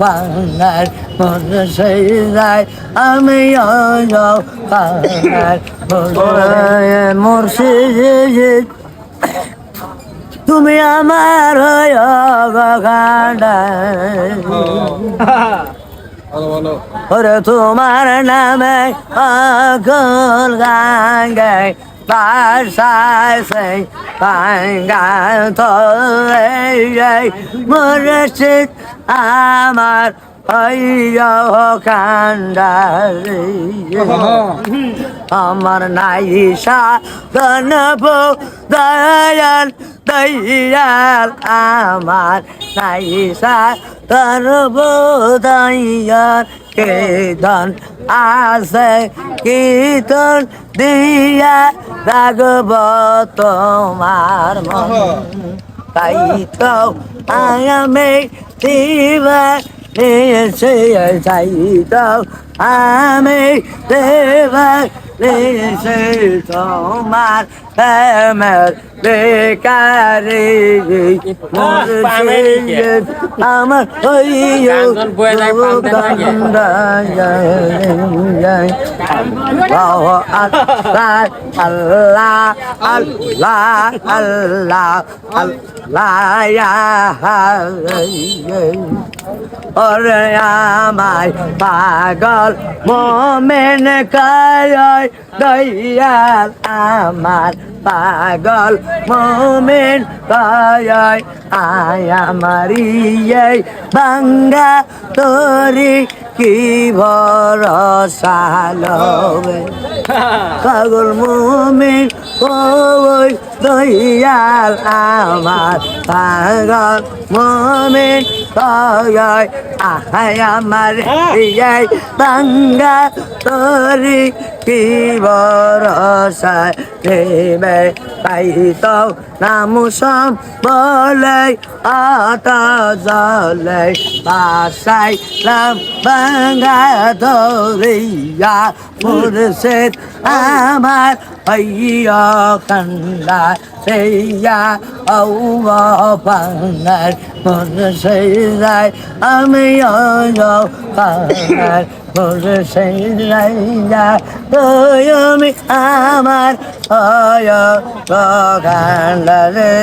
পাঙ্গার মনে সেই যায়। আমি পাঙ্গার মুর্শিদ। তুমি আমার ওরে তোমার নামে অকল গাঙ্গে বাসায় সেই পাঙ্গা তো মুর্শিদ আমার হইয়া কান্ডারে আমার নাইসা গণপ দয়াল দয়াল। আমার নাইসা গণপ দয়াল। কীর্তন আছে? কীর্তন দিয়া রাগব তোমার মন? তাই তো আমি দিবা এসে তাই তো আমি দেবা এসে তোমার প্রেমের বেকারে আমার। আল্লাহ আল্লাহ আল্লাহ আল্লাহ আল্লাহ ওরে আমায় পাগল মোমেন কায় দয়াল আমার পাগল মোমেন কায় আয় আমারি এই বাঙ্গা, তোরি কি ভরসাল পাগল মোমেন ওই দয়াল আমার পাগল মোমেন কয় আহাই আমার এই বাঙ্গা তোরি কি ভরসা দেবে তাই তো নাম সম বলে আত জলে বাসাই লাম বাঙ্গা ধরিয়া, মুর্শিদ আমার হইয়া কান্দা সেইয়া ঔ পাঙ্গার মন সেই যায়। আমি পাঙ্গার মন সেই যায়। আমি আমার অয় কান্দা রে